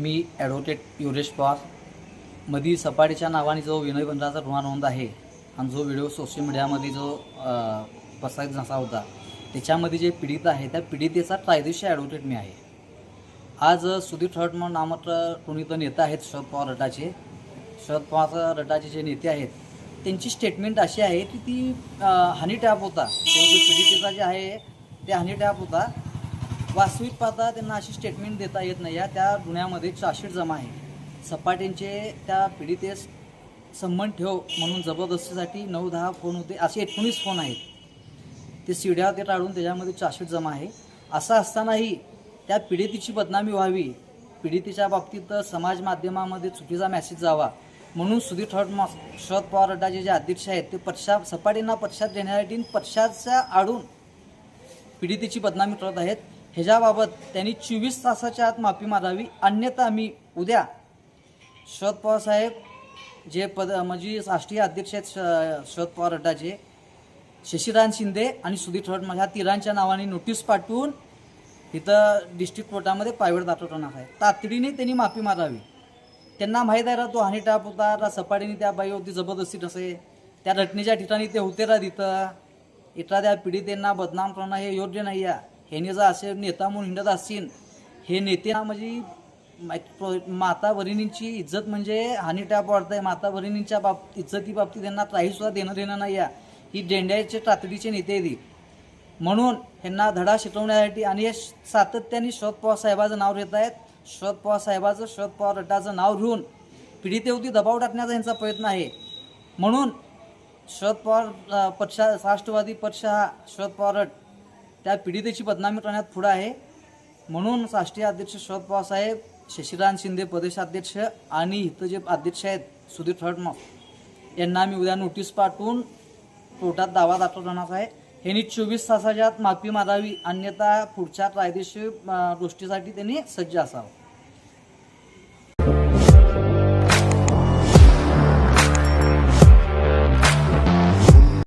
मी advocate युरेश Pawar. मधी सपाटीच्या नावाने जो विनय बंधाचा गुन्हा नोंद आहे आणि जो व्हिडिओ सोशल मीडियामध्ये जो प्रसारित झाला होता त्याच्यामध्ये जे पीडित आहे त्या पीडितेचा कायदेशीर ॲडव्होकेट मी आहे. आज सुधीर ठळटमन नामक कोणी तर नेता आहेत शरद पवार रटाचे शरद पवार रटाचे जे नेते आहेत त्यांची स्टेटमेंट अशी आहे की ती हनी टॅप होता. तो जो पीडितेचा जे आहे ते हनी टॅप होता. वास्तविक पाहता त्यांना अशी स्टेटमेंट देता येत नाही. या त्या गुन्ह्यामध्ये चार्जशीट जमा आहे. सपाटेंचे त्या पीडितेस संबंध ठेव म्हणून जबरदस्तीसाठी नऊ दहा फोन होते. असे एकोणीस फोन आहेत. ते सीड्या ते टाळून त्याच्यामध्ये चार्जशीट जमा आहे. असं असतानाही त्या पीडितीची बदनामी व्हावी. पीडितीच्या बाबतीत समाज माध्यमामध्ये चुकीचा मेसेज जावा. म्हणून सुधीर ठळक शरद पवार गटाचे जे अध्यक्ष आहेत ते पक्षा सपाटींना पक्षात देण्यासाठी पक्षाच्या आडून पीडितीची बदनामी करत आहेत. ह्याच्याबाबत त्यांनी चोवीस तासाच्या आत माफी मागावी. अन्यथा आम्ही उद्या शरद पवार साहेब जे पद म्हणजे राष्ट्रीय अध्यक्ष आहेत श- शरद पवार गटाचे शशिकांत शिंदे आणि सुधीर ठोड ह्या तिरांच्या नावाने नोटीस पाठवून इथं डिस्ट्रिक्ट कोर्टामध्ये प्रायव्हेट दाखवणार आहे. तातडीने त्यांनी माफी मागावी. त्यांना माहीत आहे रा तो हानी टाप होता रा सपाटीने त्या बाईवरती जबरदस्ती नसे त्या घटनेच्या ठिकाणी ते होते रा तिथं. एखाद्या पीडितेंना बदनाम करणं हे योग्य नाही आहे ह्याने जर असे नेता म्हणून हिंडत असतील हे नेते म्हणजे माता भगिनींची इज्जत म्हणजे हानी टॅप वाढत माता भगिनींच्या बाब इज्जती बाबतीत त्यांना काहीसुद्धा देणं देणं नाही आहे. ही डेंड्याचे तातडीचे नेते आहेत म्हणून ह्यांना धडा शिकवण्यासाठी आणि हे सातत्याने शरद पवार साहेबाचं नाव घेत आहेत. शरद पवार साहेबाचं शरद पवार गटाचं नाव घेऊन पिढीतेवती दबाव टाकण्याचा यांचा प्रयत्न आहे. म्हणून शरद पवार पक्षा राष्ट्रवादी पक्ष हा शरद पवार गट त्या पीडितेची बदनामी करण्यात पुढं आहे. म्हणून राष्ट्रीय अध्यक्ष शरद पवारसाहेब शशिकांत शिंदे प्रदेशाध्यक्ष आणि इथं जे अध्यक्ष आहेत सुधीर फडणवीस. यांना आम्ही उद्या नोटीस पाठवून कोर्टात दावा दाखल करणार आहे. ह्यांनी चोवीस तासाच्या आत माफी मागावी अन्यथा पुढच्या कायदेशीर गोष्टीसाठी त्यांनी सज्ज असावं.